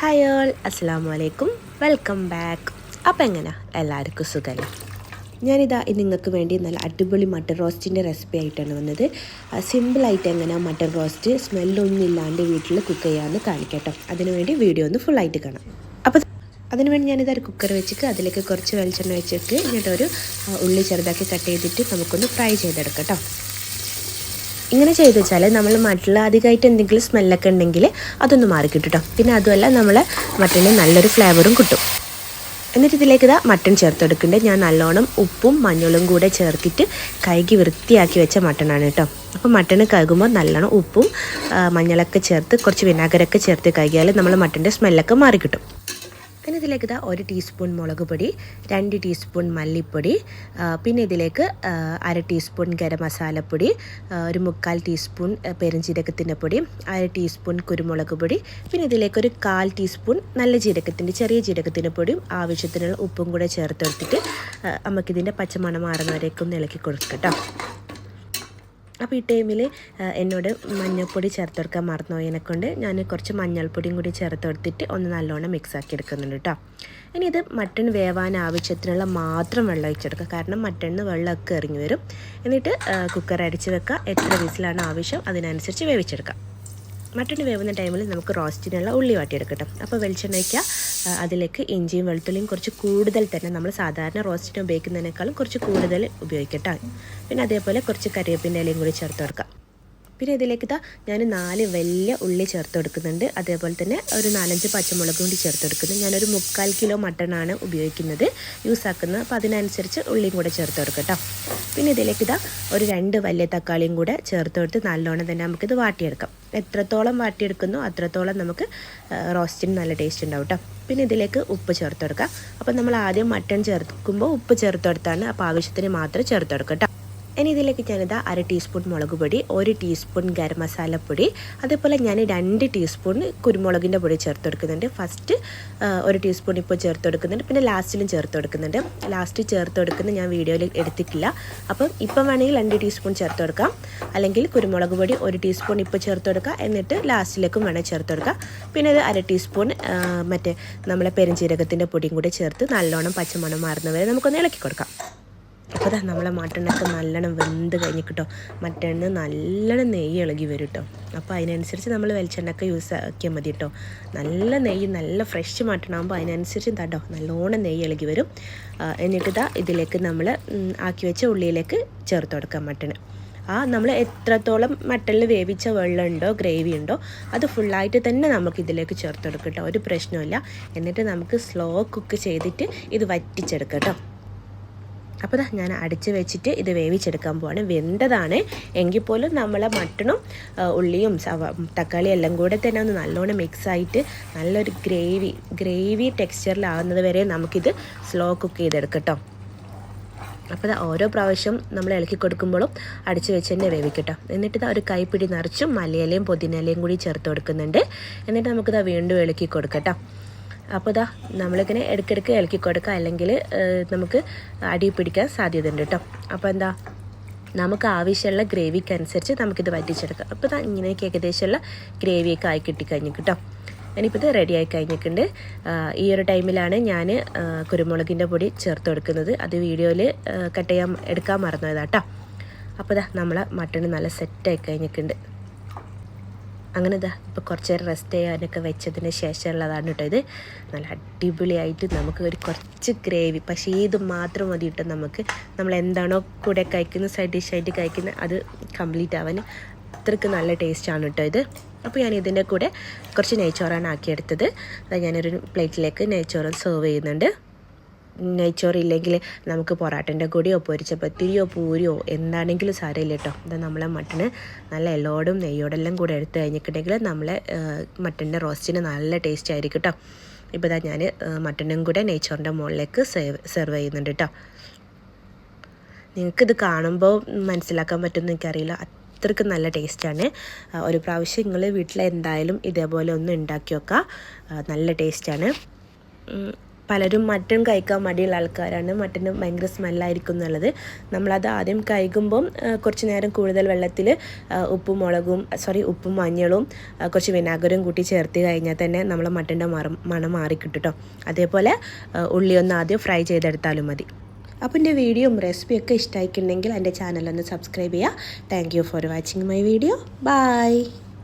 Hi all അസ്സാം വലൈക്കും welcome back. അപ്പം എങ്ങനെ? എല്ലാവർക്കും സുഖമല്ല ഞാനിതാ നിങ്ങൾക്ക് വേണ്ടി നല്ല അടിപൊളി മട്ടൺ റോസ്റ്റിന്റെ റെസിപ്പി ആയിട്ടാണ് വന്നത്. സിമ്പിളായിട്ട് എങ്ങനെ മട്ടൺ റോസ്റ്റ്? സ്മെല്ലൊന്നും ഇല്ലാണ്ട് വീട്ടിൽ കുക്ക് ചെയ്യാമെന്ന് കാണിക്കട്ടോ അതിനുവേണ്ടി വീഡിയോ ഒന്ന് ഫുള്ളായിട്ട് കാണാം. അപ്പോൾ അതിനുവേണ്ടി ഞാനിത് ഒരു കുക്കർ വെച്ചിട്ട് അതിലേക്ക് കുറച്ച് വെളിച്ചെണ്ണ വെച്ചിട്ട് എന്നിട്ടൊരു ഉള്ളി ചെറുതാക്കി കട്ട് ചെയ്തിട്ട് നമുക്കൊന്ന് ഫ്രൈ ചെയ്തെടുക്കാം കേട്ടോ. ഇങ്ങനെ ചെയ്ത് വെച്ചാൽ നമ്മൾ മറ്റുള്ള അധികമായിട്ട് എന്തെങ്കിലും സ്മെല്ലൊക്കെ ഉണ്ടെങ്കിൽ അതൊന്ന് മാറി കിട്ടും പിന്നെ അതുമല്ല നമ്മൾ മട്ടന് നല്ലൊരു ഫ്ലേവറും കിട്ടും. എന്നിട്ട് ഇതിലേക്ക് ഇതാ മട്ടൺ ചേർത്തെടുക്കുന്നുണ്ട്. ഞാൻ നല്ലോണം ഉപ്പും മഞ്ഞളും കൂടെ ചേർത്തിട്ട് കഴുകി വൃത്തിയാക്കി വെച്ച മട്ടണാണ് കേട്ടോ അപ്പോൾ മട്ടൺ കഴുകുമ്പോൾ നല്ലോണം ഉപ്പും മഞ്ഞളൊക്കെ ചേർത്ത് കുറച്ച് വിനാഗരൊക്കെ ചേർത്ത് കഴുകിയാൽ നമ്മൾ മട്ടന്റെ സ്മെല്ലൊക്കെ മാറി കിട്ടും പിന്നെ ഇതിലേക്ക് ഇതാ ഒരു ടീസ്പൂൺ മുളക് പൊടി രണ്ട് ടീസ്പൂൺ മല്ലിപ്പൊടി പിന്നെ ഇതിലേക്ക് അര ടീസ്പൂൺ ഗരം മസാലപ്പൊടി ഒരു മുക്കാൽ ടീസ്പൂൺ പെരുംജീരകത്തിന്റെ പൊടി അര ടീസ്പൂൺ കുരുമുളക് പൊടി പിന്നെ ഇതിലേക്ക് ഒരു കാൽ ടീസ്പൂൺ നല്ല ജീരകത്തിന്റെ ചെറിയ ജീരകത്തിന്റെ പൊടിയും ആവശ്യത്തിനുള്ള ഉപ്പും കൂടെ ചേർത്തെടുത്തിട്ട് നമുക്കിതിന്റെ പച്ചമണം മാറുന്നവരേക്കും ഇളക്കി കൊടുക്കാം കേട്ടോ. അപ്പോൾ ഈ ടൈമിൽ എന്നോട് മഞ്ഞൾപ്പൊടി ചേർത്ത് കൊടുക്കാൻ മറന്നുപോയതിനെ കൊണ്ട് ഞാൻ കുറച്ച് മഞ്ഞൾപ്പൊടിയും കൂടി ചേർത്ത് കൊടുത്തിട്ട് ഒന്ന് നല്ലോണം മിക്സ് ആക്കി എടുക്കുന്നുണ്ട് കേട്ടോ ഇനി ഇത് മട്ടൺ വേവാൻ ആവശ്യത്തിനുള്ള മാത്രം വെള്ളം ഒഴിച്ചെടുക്കുക കാരണം മട്ടണിന് വെള്ളമൊക്കെ ഇറങ്ങി വരും. എന്നിട്ട് കുക്കർ അടിച്ച് വെക്കുക. എത്ര വിസിലാണ് ആവശ്യം അതിനനുസരിച്ച് വേവിച്ചെടുക്കാം മട്ടൺ വേവുന്ന ടൈമിൽ നമുക്ക് റോസ്റ്റിനുള്ള ഉള്ളി വാട്ടിയെടുക്കട്ടെ അപ്പോൾ വെളിച്ചെണ്ണ വയ്ക്കുക ആ, അതിലേക്ക് ഇഞ്ചിയും വെളുത്തുള്ളിയും കുറച്ച് കൂടുതൽ തന്നെ നമ്മൾ സാധാരണ റോസ്റ്റിന് ഉപയോഗിക്കുന്നതിനേക്കാളും കുറച്ച് കൂടുതൽ ഉപയോഗിക്കട്ടെ. പിന്നെ അതേപോലെ കുറച്ച് കറിവേപ്പിന്റെ ഇലയും കൂടി ചേർത്ത് കൊടുക്കാം. പിന്നെ ഇതിലേക്ക് ഇതാ ഞാൻ നാല് വലിയ ഉള്ളി ചേർത്ത് കൊടുക്കുന്നുണ്ട് അതേപോലെ തന്നെ ഒരു നാലഞ്ച് പച്ചമുളക് കൂടി ചേർത്ത് കൊടുക്കുന്നു ഞാനൊരു മുക്കാൽ കിലോ മട്ടണാണ് ഉപയോഗിക്കുന്നത്. യൂസ് ആക്കുന്നത് അപ്പോൾ അതിനനുസരിച്ച് ഉള്ളിയും കൂടെ ചേർത്ത് കൊടുക്കട്ടോ പിന്നെ ഇതിലേക്ക് ഇതാ ഒരു രണ്ട് വലിയ തക്കാളിയും കൂടെ ചേർത്ത് കൊടുത്ത് നല്ലോണം തന്നെ നമുക്കിത് വാട്ടിയെടുക്കാം. എത്രത്തോളം വാട്ടിയെടുക്കുന്നു അത്രത്തോളം നമുക്ക് റോസ്റ്റിന് നല്ല ടേസ്റ്റ് ഉണ്ടാവും കേട്ടോ. പിന്നെ ഇതിലേക്ക് ഉപ്പ് ചേർത്ത് കൊടുക്കാം അപ്പോൾ നമ്മൾ ആദ്യം മട്ടൺ ചേർക്കുമ്പോൾ ഉപ്പ് ചേർത്ത് കൊടുത്താണ് അപ്പോൾ ആവശ്യത്തിന് മാത്രം ചേർത്ത് കൊടുക്കാം ഇനി ഇതിലേക്ക് ഞാനിതാ അര ടീസ്പൂൺ മുളക് പൊടി ഒരു ടീസ്പൂൺ ഗരം മസാലപ്പൊടി അതേപോലെ ഞാൻ രണ്ട് ടീസ്പൂൺ കുരുമുളകിന്റെ പൊടി ചേർത്ത് കൊടുക്കുന്നുണ്ട് ഫസ്റ്റ് ഒരു ടീസ്പൂൺ ഇപ്പോൾ ചേർത്ത് കൊടുക്കുന്നുണ്ട് പിന്നെ ലാസ്റ്റിലും ചേർത്ത് കൊടുക്കുന്നുണ്ട് ലാസ്റ്റ് ചേർത്ത് കൊടുക്കുന്നത് ഞാൻ വീഡിയോയിൽ എടുത്തിട്ടില്ല. അപ്പം ഇപ്പം വേണമെങ്കിൽ രണ്ട് ടീസ്പൂൺ ചേർത്ത് കൊടുക്കാം അല്ലെങ്കിൽ കുരുമുളക് പൊടി ഒരു ടീസ്പൂൺ ഇപ്പോൾ ചേർത്ത് കൊടുക്കുക എന്നിട്ട് ലാസ്റ്റിലേക്കും വേണേൽ ചേർത്ത് കൊടുക്കുക പിന്നെ ഇത് അര ടീസ്പൂൺ മറ്റേ നമ്മളെ പെരുംജീരകത്തിന്റെ പൊടിയും കൂടി ചേർത്ത് നല്ലോണം പച്ചമണം മാറുന്നവരെ നമുക്കൊന്ന് ഇളക്കി കൊടുക്കാം. അപ്പോൾ തന്നെ നമ്മളെ മട്ടണൊക്കെ നല്ലോണം വെന്ത് കഴിഞ്ഞ് കിട്ടോ മട്ടണ് നല്ലോണം നെയ്യ് ഇളകി വരും കേട്ടോ അപ്പോൾ അതിനനുസരിച്ച് നമ്മൾ വെളിച്ചെണ്ണൊക്കെ യൂസ് ആക്കിയാൽ മതി കേട്ടോ നല്ല നെയ്യ് നല്ല ഫ്രഷ് മട്ടണാകുമ്പോൾ അതിനനുസരിച്ച് എന്താട്ടോ നല്ലോണം നെയ്യ് ഇളകി വരും. എന്നിട്ട് ഇതാ ഇതിലേക്ക് നമ്മൾ ആക്കി വെച്ച ഉള്ളിയിലേക്ക് ചേർത്ത് കൊടുക്കാം മട്ടണ്. ആ നമ്മൾ എത്രത്തോളം മട്ടണിൽ വേവിച്ച വെള്ളമുണ്ടോ ഗ്രേവി ഉണ്ടോ അത് ഫുള്ളായിട്ട് തന്നെ നമുക്ക് ഇതിലേക്ക് ചേർത്ത് കൊടുക്കട്ടോ കേട്ടോ. ഒരു പ്രശ്നമില്ല എന്നിട്ട് നമുക്ക് സ്ലോ കുക്ക് ചെയ്തിട്ട് ഇത് വറ്റിച്ചെടുക്കാം അപ്പോൾ ഇതാ ഞാൻ അടിച്ച് വെച്ചിട്ട് ഇത് വേവിച്ചെടുക്കാൻ പോവാണ്. വെന്തതാണ്. എങ്കിൽ പോലും നമ്മൾ മട്ടണും ഉള്ളിയും തക്കാളി എല്ലാം കൂടെ തന്നെ ഒന്ന് നല്ലോണം മിക്സ് ആയിട്ട് നല്ലൊരു ഗ്രേവി ഗ്രേവി ടെക്സ്ചറിലാവുന്നത് വരെ നമുക്കിത് സ്ലോ കുക്ക് ചെയ്തെടുക്കട്ടോ അപ്പോൾ ഓരോ പ്രാവശ്യം നമ്മൾ ഇളക്കി കൊടുക്കുമ്പോഴും അടിച്ച് വെച്ച് തന്നെ വേവിക്കട്ടോ എന്നിട്ട് ഇതാ ഒരു കൈപ്പിടി നിറച്ചും മലയിലയും പുതിനയിലയും കൂടി ചേർത്ത് കൊടുക്കുന്നുണ്ട്. എന്നിട്ട് നമുക്കിതാ വീണ്ടും ഇളക്കി കൊടുക്കട്ടോ അപ്പോൾ ഇതാ നമ്മളിങ്ങനെ ഇടയ്ക്കിടയ്ക്ക് ഇളക്കി കൊടുക്കുക അല്ലെങ്കിൽ നമുക്ക് അടി പിടിക്കാൻ സാധ്യതയുണ്ട് കേട്ടോ അപ്പോൾ എന്താ നമുക്ക് ആവശ്യമുള്ള ഗ്രേവിക്ക് അനുസരിച്ച് നമുക്കിത് വറ്റിച്ചെടുക്കാം. അപ്പോൾ ഇതാ ഇങ്ങനെയൊക്കെ ഏകദേശമുള്ള ഗ്രേവിയൊക്കെ ആയി കിട്ടിക്കഴിഞ്ഞു കേട്ടോ ഇനിയിപ്പോൾ ഇത് റെഡി ആയി കഴിഞ്ഞിട്ടുണ്ട്. ഈ ഒരു ടൈമിലാണ് ഞാൻ കുരുമുളകിന്റെ പൊടി ചേർത്ത് കൊടുക്കുന്നത്. അത് വീഡിയോയിൽ കട്ട് ചെയ്യാൻ എടുക്കാൻ മറന്നതാട്ടോ അപ്പോൾ ഇതാ നമ്മളെ മട്ടൺ നല്ല സെറ്റായി കഴിഞ്ഞിട്ടുണ്ട്. അങ്ങനെ ഇതാ ഇപ്പോൾ കുറച്ച് നേരം റെസ്റ്റ് ചെയ്യാനൊക്കെ വെച്ചതിന് ശേഷമുള്ളതാണ് കേട്ടോ ഇത്. നല്ല അടിപൊളിയായിട്ട് നമുക്ക് ഒരു കുറച്ച് ഗ്രേവി പക്ഷേ ഇത് മാത്രം മതി കേട്ടോ നമുക്ക്. നമ്മൾ എന്താണോ കൂടെ കഴിക്കുന്ന സൈഡ് ഡിഷായിട്ട് കഴിക്കുന്ന അത് കംപ്ലീറ്റ് ആവാൻ അത്രയ്ക്ക് നല്ല ടേസ്റ്റാണ് കേട്ടോ ഇത്. അപ്പോൾ ഞാൻ ഇതിന്റെ കൂടെ കുറച്ച് നെയ്ച്ചോറാണ് ആക്കിയെടുത്തത്. അത് ഞാനൊരു പ്ലേറ്റിലേക്ക് നെയ്ച്ചോറ് സെർവ് ചെയ്യുന്നുണ്ട്. നെയ്ച്ചോറ് ഇല്ലെങ്കിൽ നമുക്ക് പൊറാട്ടന്റെ കൂടിയോ പൊരിച്ച പത്തിരിയോ പൂരിയോ എന്താണെങ്കിലും സാരമില്ല കേട്ടോ. ഇത് നമ്മളെ മട്ടന് നല്ല എല്ലോടും നെയ്യോടെല്ലാം കൂടെ എടുത്ത് കഴിഞ്ഞിട്ടുണ്ടെങ്കിൽ നമ്മളെ മട്ടന്റെ റോസ്റ്റിന് നല്ല ടേസ്റ്റ് ആയിരിക്കും കേട്ടോ. ഇപ്പോൾ ഇതാ ഞാൻ മട്ടനും കൂടെ നെയ്ച്ചോറിന്റെ മുകളിലേക്ക് സെർവ് സെർവ് ചെയ്യുന്നുണ്ട് കേട്ടോ. നിങ്ങൾക്കിത് കാണുമ്പോൾ മനസ്സിലാക്കാൻ പറ്റുമെന്ന് എനിക്കറിയില്ല. അത്രയ്ക്ക് നല്ല ടേസ്റ്റാണ് ഒരു പ്രാവശ്യം നിങ്ങൾ വീട്ടിൽ എന്തായാലും ഇതേപോലെ ഒന്ന് ഉണ്ടാക്കി വെക്കുക നല്ല ടേസ്റ്റാണ് പലരും മട്ടൺ കഴിക്കാൻ മടിയുള്ള ആൾക്കാരാണ്. മട്ടന് ഭയങ്കര സ്മെല്ലായിരിക്കും എന്നുള്ളത്. നമ്മളത് ആദ്യം കഴിക്കുമ്പം കുറച്ച് നേരം കൂടുതൽ വെള്ളത്തിൽ ഉപ്പും മുളകും സോറി ഉപ്പും മഞ്ഞളും കുറച്ച് വിനാഗിരും കൂട്ടി ചേർത്ത് കഴിഞ്ഞാൽ തന്നെ നമ്മളെ മട്ടന്റെ മറ മണം മാറിക്കിട്ടും കേട്ടോ അതേപോലെ ഉള്ളി ഒന്ന് ആദ്യം ഫ്രൈ ചെയ്തെടുത്താലും മതി. അപ്പോൾ എന്റെ വീഡിയോയും റെസിപ്പിയൊക്കെ ഇഷ്ടമായിട്ടുണ്ടെങ്കിൽ എന്റെ ചാനലൊന്ന് സബ്സ്ക്രൈബ് ചെയ്യുക. Thank you for watching my video bye